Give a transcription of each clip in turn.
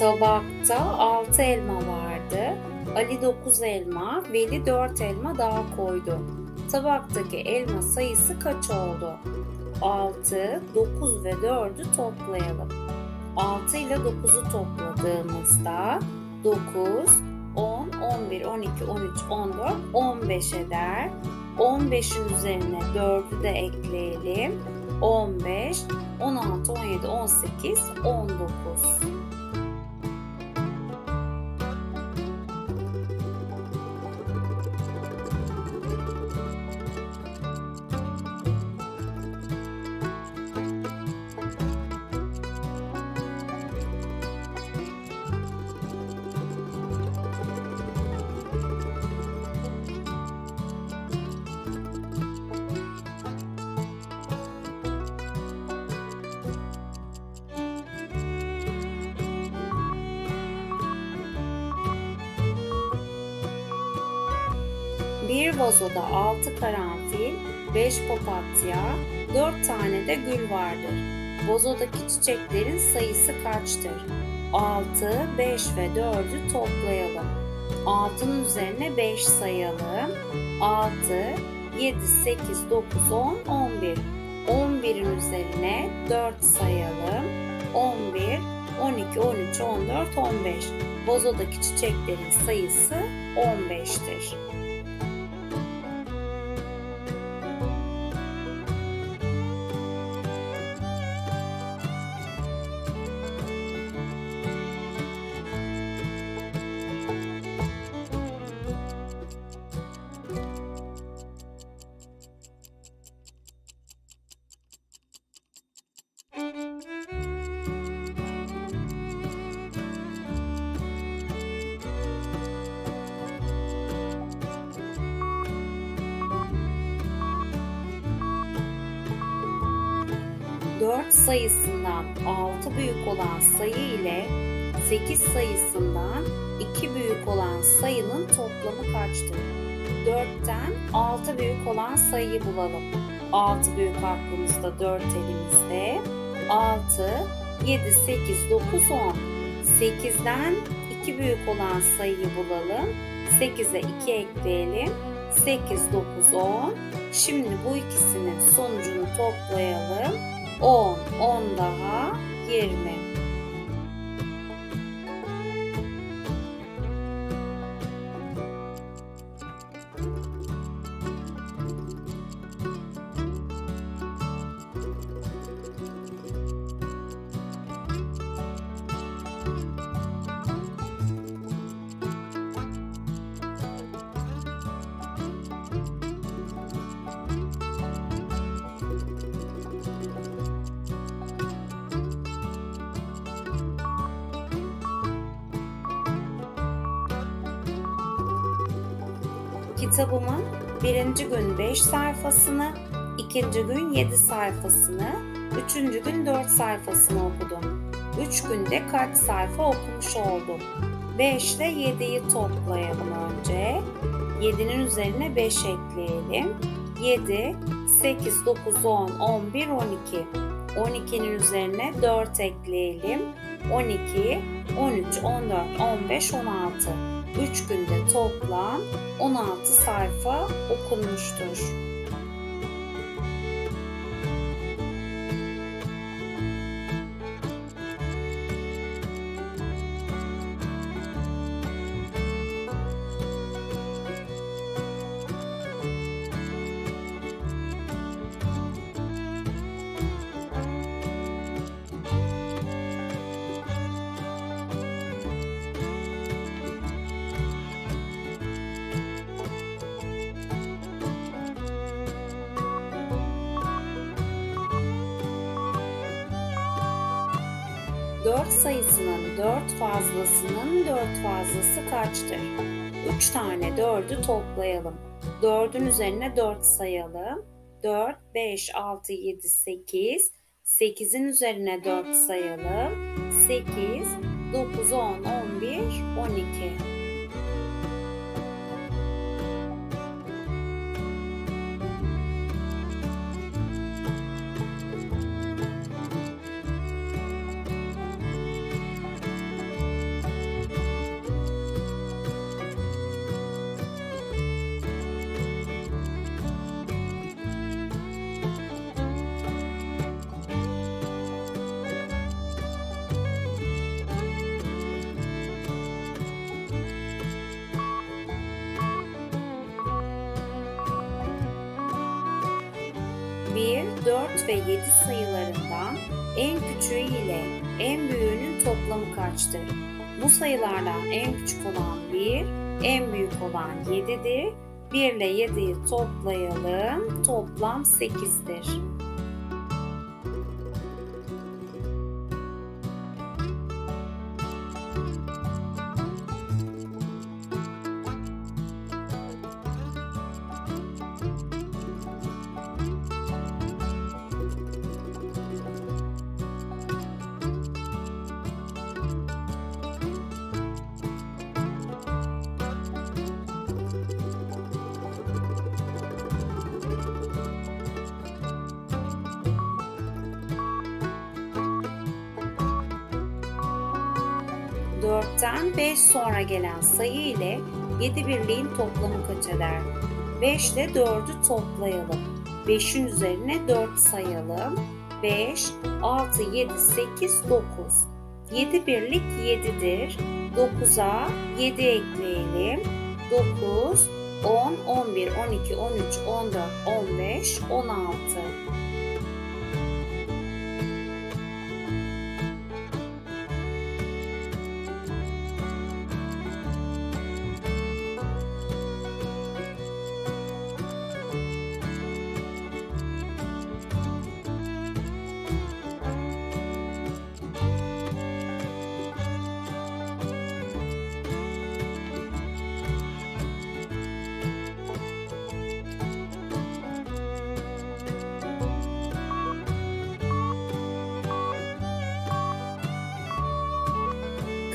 Tabakta 6 elma vardı. Ali 9 elma, Veli 4 elma daha koydu. Tabaktaki elma sayısı kaç oldu? 6, 9 ve 4'ü toplayalım. 6 ile 9'u topladığımızda 9, 10, 11, 12, 13, 14, 15 eder. 15'in üzerine 4'ü de ekleyelim. 15, 16, 17, 18, 19. Bir vazoda 6 karanfil, 5 papatya, 4 tane de gül vardır. Vazodaki çiçeklerin sayısı kaçtır? 6, 5 ve 4'ü toplayalım. 6'nın üzerine 5 sayalım. 6, 7, 8, 9, 10, 11. 11'in üzerine 4 sayalım. 11, 12, 13, 14, 15. Vazodaki çiçeklerin sayısı 15'tir. Dört sayısından 6 büyük olan sayı ile 8 sayısından 2 büyük olan sayının toplamı kaçtır? 4'ten 6 büyük olan sayıyı bulalım. 6 büyük aklımızda 4 elimizde. 6, 7, 8, 9, 10. 8'den 2 büyük olan sayıyı bulalım. 8'e 2 ekleyelim. 8, 9, 10. Şimdi bu ikisinin sonucunu toplayalım. 10, 10 daha 20. Kitabımın birinci gün 5 sayfasını, ikinci gün 7 sayfasını, üçüncü gün 4 sayfasını okudum. 3 günde kaç sayfa okumuş oldum? 5 ile 7'yi toplayalım önce. 7'nin üzerine 5 ekleyelim. 7, 8, 9, 10, 11, 12. 12'nin üzerine 4 ekleyelim. 12, 13, 14, 15, 16. 3 günde toplam 16 sayfa okunmuştur. 4 sayısının 4 fazlasının 4 fazlası kaçtır? 3 tane 4'ü toplayalım. 4'ün üzerine 4 sayalım. 4, 5, 6, 7, 8. 8'in üzerine 4 sayalım. 8, 9, 10, 11, 12. 4 ve 7 sayılarından en küçüğü ile en büyüğünün toplamı kaçtır? Bu sayılardan en küçük olan 1, en büyük olan 7'dir. 1 ile 7'yi toplayalım. Toplam 8'dir. Dörtten 5 sonra gelen sayı ile 7 birliğin toplamı kaç eder? 5 ile 4'ü toplayalım. 5'in üzerine 4 sayalım. 5, 6, 7, 8, 9. 7 birlik 7'dir. 9'a 7 ekleyelim. 9, 10, 11, 12, 13, 14, 15, 16.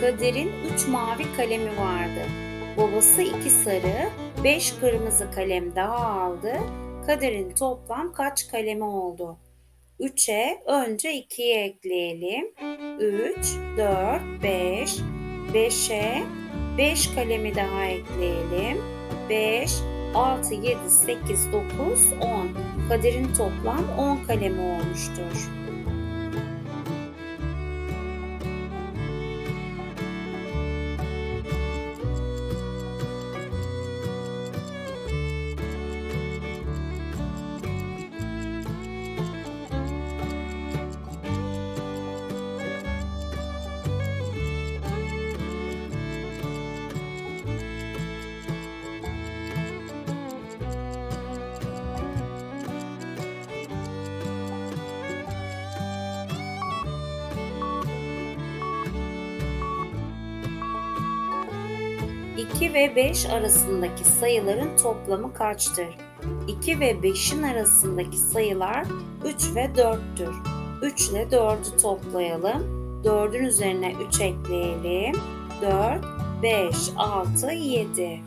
Kader'in 3 mavi kalemi vardı. Babası 2 sarı, 5 kırmızı kalem daha aldı. Kader'in toplam kaç kalemi oldu? 3'e önce 2'yi ekleyelim. 3, 4, 5. 5'e 5 kalemi daha ekleyelim. 5, 6, 7, 8, 9, 10. Kader'in toplam 10 kalemi olmuştur. İki ve 5 arasındaki sayıların toplamı kaçtır? 2 ve 5'in arasındaki sayılar 3 ve 4'tür. 3 ile 4'ü toplayalım. 4'ün üzerine 3 ekleyelim. 4, 5, 6, 7.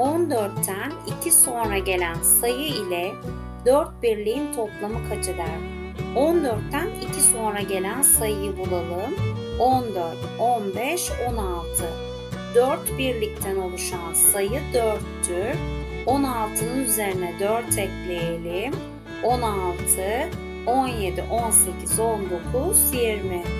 ...14'ten 2 sonra gelen sayı ile 4 birliğin toplamı kaç eder? 14'ten 2 sonra gelen sayıyı bulalım. 14, 15, 16. 4 birlikten oluşan sayı 4'tür. 16'nın üzerine 4 ekleyelim. 16, 17, 18, 19, 20.